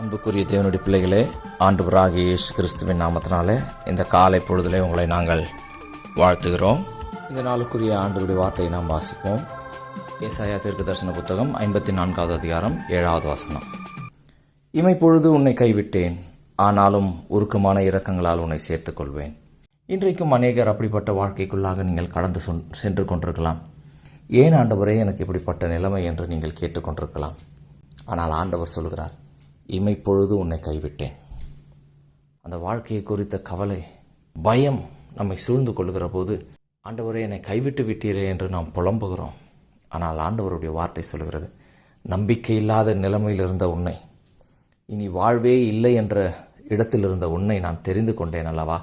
அன்புக்குரிய தேவனுடைய பிள்ளைகளே ஆண்டவராக இயேசு கிறிஸ்துவின் நாமத்தினாலே இந்த காலை பொழுதிலே உங்களை நாங்கள் வாழ்த்துகிறோம். இந்த நாளுக்குரிய ஆண்டவருடைய வார்த்தையை நாம் வாசிப்போம். ஏசாயா தீர்க்க தரிசன புத்தகம் ஐம்பத்தி நான்காவது அதிகாரம் ஏழாவது வசனம். இமை பொழுது உன்னை கைவிட்டேன் ஆனாலும் உருக்கமான இரக்கங்களால் உன்னை சேர்த்துக்கொள்வேன். இன்றைக்கும் அநேகர் அப்படிப்பட்ட வாழ்க்கைக்குள்ளாக நீங்கள் கடந்து சென்று கொண்டிருக்கலாம். ஏன் ஆண்டவரே எனக்கு இப்படிப்பட்ட நிலைமை என்று நீங்கள் கேட்டுக்கொண்டிருக்கலாம். ஆனால் ஆண்டவர் சொல்கிறார் இமைப்பொழுது உன்னை கைவிட்டேன். அந்த வாழ்க்கையை குறித்த கவலை பயம் நம்மை சூழ்ந்து கொள்கிற போது ஆண்டவரே என்னை கைவிட்டு விட்டீரே என்று நாம் புலம்புகிறோம். ஆனால் ஆண்டவருடைய வார்த்தை சொல்கிறது நம்பிக்கை இல்லாத நிலைமையில் இருந்த உன்னை இனி வாழ்வே இல்லை என்ற இடத்தில் இருந்த உன்னை நான் தெரிந்து கொண்டேன் அல்லவா?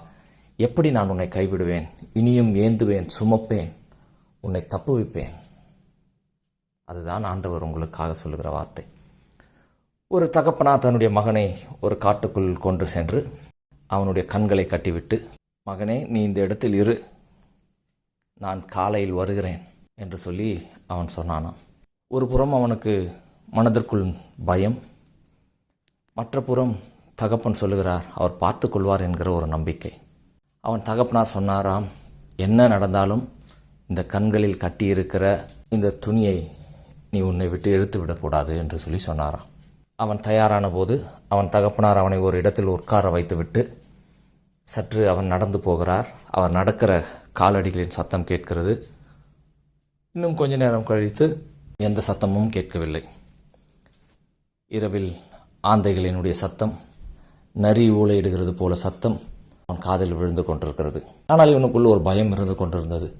எப்படி நான் உன்னை கைவிடுவேன்? இனியும் ஏந்துவேன் சுமப்பேன் உன்னை தப்புவிப்பேன். அதுதான் ஆண்டவர் உங்களுக்காக சொல்லுகிற வார்த்தை. ஒரு தகப்பனா தன்னுடைய மகனை ஒரு காட்டுக்குள் கொண்டு சென்று அவனுடைய கண்களை கட்டிவிட்டு மகனே நீ இந்த இடத்தில் இரு. நான் காலையில் வருகிறேன் என்று சொல்லி அவன் சொன்னானாம். ஒரு புறம் அவனுக்கு மனதிற்குள் பயம் மற்ற புறம் தகப்பன் சொல்லுகிறார் அவர் பார்த்து கொள்வார் என்கிற ஒரு நம்பிக்கை. அவன் தகப்பனார் சொன்னாராம் என்ன நடந்தாலும் இந்த கண்களில் கட்டியிருக்கிற இந்த துணியை நீ உன்னை விட்டு எடுத்து விடக்கூடாது என்று சொல்லி சொன்னாராம். அவன் தயாரான போது அவன் தகப்பனார் அவனை ஒரு இடத்தில் உட்கார வைத்துவிட்டு சற்று அவன் நடந்து போகிறார். அவர் நடக்கிற காலடிகளின் சத்தம் கேட்கிறது. இன்னும் கொஞ்ச நேரம் கழித்து எந்த சத்தமும் கேட்கவில்லை. இரவில் ஆந்தைகளினுடைய சத்தம் நரி ஊழையிடுகிறது போல சத்தம் அவன் காதில் விழுந்து கொண்டிருக்கிறது. ஆனால் இவனுக்குள்ள ஒரு பயம் இருந்து கொண்டிருந்தது.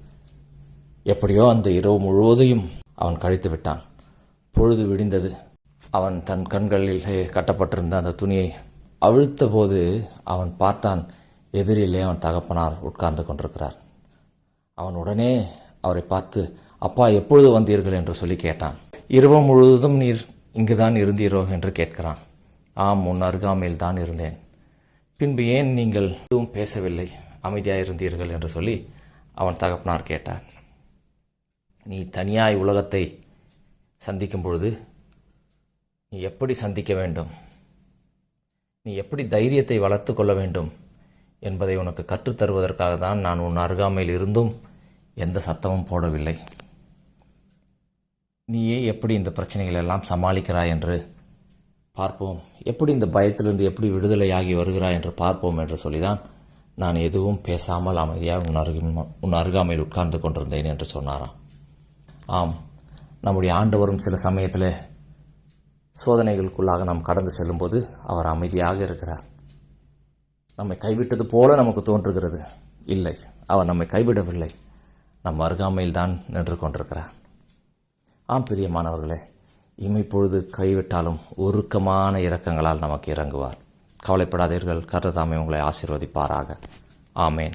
எப்படியோ அந்த இரவு முழுவதையும் அவன் கழித்து விட்டான். பொழுது விடிந்தது. அவன் தன் கண்களில் கட்டப்பட்டிருந்த அந்த துணியை அழுத்த போது அவன் பார்த்தான் எதிரிலே அவன் தகப்பனார் உட்கார்ந்து கொண்டிருக்கிறார். அவன் உடனே அவரை பார்த்து அப்பா எப்பொழுது வந்தீர்கள்? என்று சொல்லி கேட்டான். இரவு முழுவதும் நீர் இங்குதான் இருந்தீரோ? என்று கேட்கிறான். ஆம் உன் அருகாமையில் தான் இருந்தேன். பின்பு ஏன் நீங்கள் எதுவும் பேசவில்லை? அமைதியாக இருந்தீர்கள் என்று சொல்லி அவன் தகப்பனார் கேட்டார். நீ தனியாய் உலகத்தை சந்திக்கும் பொழுது நீ எப்படி சந்திக்க வேண்டும்? நீ எப்படி தைரியத்தை வளர்த்து கொள்ள வேண்டும்? என்பதை உனக்கு கற்றுத் தருவதற்காக தான் நான் உன் அருகாமையில் இருந்தும் எந்த சத்தமும் போடவில்லை. நீயே எப்படி இந்த பிரச்சனைகள் எல்லாம் சமாளிக்கிறாய் என்று பார்ப்போம். எப்படி இந்த பயத்திலிருந்து எப்படி விடுதலையாகி வருகிறாய் என்று பார்ப்போம் என்று சொல்லிதான் நான் எதுவும் பேசாமல் அமைதியாக உன் அருகில் உன் அருகாமையில் உட்கார்ந்து கொண்டிருந்தேன் என்று சொன்னாராம். ஆம் நம்முடைய ஆண்டவரும் சில சமயத்தில் சோதனைகளுக்குள்ளாக நாம் கடந்து செல்லும்போது அவர் அமைதியாக இருக்கிறார். நம்மை கைவிட்டது போல நமக்கு தோன்றுகிறது. இல்லை அவர் நம்மை கைவிடவில்லை. நம் அருகாமையில் தான் நின்று கொண்டிருக்கிறார். ஆம் பிரியமானவர்களே இமைப்பொழுது கைவிட்டாலும் உருக்கமான இரக்கங்களால் நமக்கு இறங்குவார். கவலைப்படாதீர்கள் கருதாமை உங்களை ஆசீர்வதிப்பாராக. ஆமேன்.